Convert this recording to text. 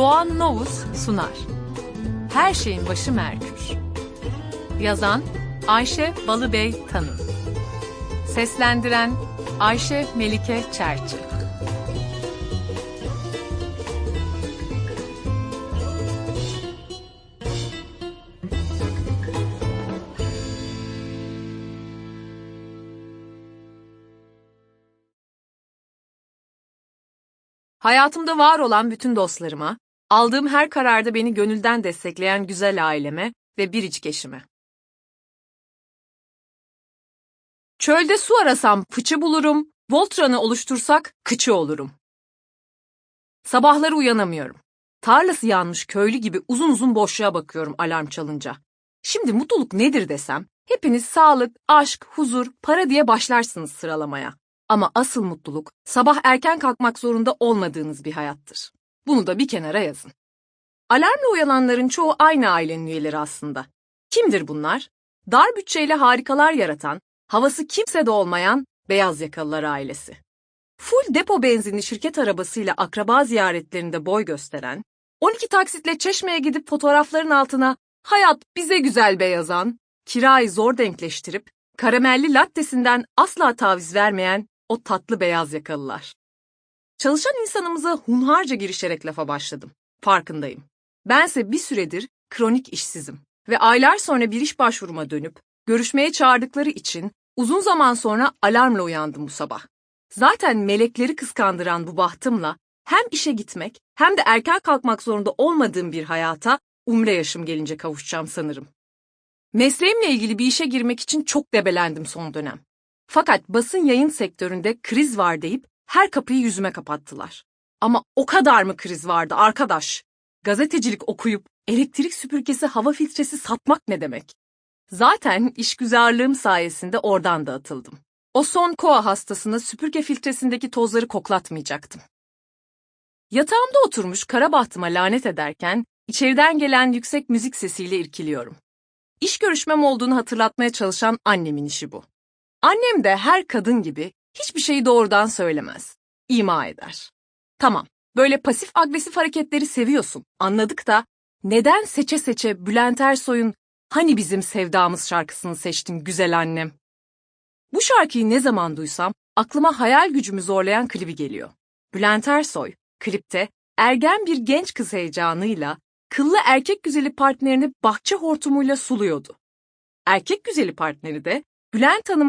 Doğan Novus sunar. Her şeyin başı Merkür. Yazan Ayşe Balıbey Tanın. Seslendiren Ayşe Melike Çerçi. Hayatımda var olan bütün dostlarıma, aldığım her kararda beni gönülden destekleyen güzel aileme ve biricik eşime. Çölde su arasam fıçı bulurum, Voltran'ı oluştursak kıçı olurum. Sabahları uyanamıyorum. Tarlası yanmış köylü gibi uzun uzun boşluğa bakıyorum alarm çalınca. Şimdi mutluluk nedir desem, hepiniz sağlık, aşk, huzur, para diye başlarsınız sıralamaya. Ama asıl mutluluk sabah erken kalkmak zorunda olmadığınız bir hayattır. Bunu da bir kenara yazın. Alarmla uyananların çoğu aynı ailenin üyeleri aslında. Kimdir bunlar? Dar bütçeyle harikalar yaratan, havası kimsede olmayan beyaz yakalılar ailesi. Full depo benzinli şirket arabasıyla akraba ziyaretlerinde boy gösteren, 12 taksitle çeşmeye gidip fotoğrafların altına hayat bize güzel be yazan, kirayı zor denkleştirip karamelli lattesinden asla taviz vermeyen o tatlı beyaz yakalılar. Çalışan insanımıza hunharca girişerek lafa başladım. Farkındayım. Bense bir süredir kronik işsizim ve aylar sonra bir iş başvuruma dönüp görüşmeye çağırdıkları için uzun zaman sonra alarmla uyandım bu sabah. Zaten melekleri kıskandıran bu bahtımla hem işe gitmek hem de erken kalkmak zorunda olmadığım bir hayata umre yaşım gelince kavuşacağım sanırım. Mesleğimle ilgili bir işe girmek için çok debelendim son dönem. Fakat basın yayın sektöründe kriz var deyip her kapıyı yüzüme kapattılar. Ama o kadar mı kriz vardı arkadaş? Gazetecilik okuyup elektrik süpürgesi hava filtresi satmak ne demek? Zaten işgüzarlığım sayesinde oradan da atıldım. O son koa hastasına süpürge filtresindeki tozları koklatmayacaktım. Yatağımda oturmuş kara bahtıma lanet ederken içeriden gelen yüksek müzik sesiyle irkiliyorum. İş görüşmem olduğunu hatırlatmaya çalışan annemin işi bu. Annem de her kadın gibi hiçbir şeyi doğrudan söylemez. İma eder. Tamam, böyle pasif agresif hareketleri seviyorsun. Anladık da neden seçe seçe Bülent Ersoy'un Hani Bizim Sevdamız şarkısını seçtin güzel annem? Bu şarkıyı ne zaman duysam aklıma hayal gücümü zorlayan klibi geliyor. Bülent Ersoy, klipte ergen bir genç kız heyecanıyla kıllı erkek güzeli partnerini bahçe hortumuyla suluyordu. Erkek güzeli partneri de Bülent Hanım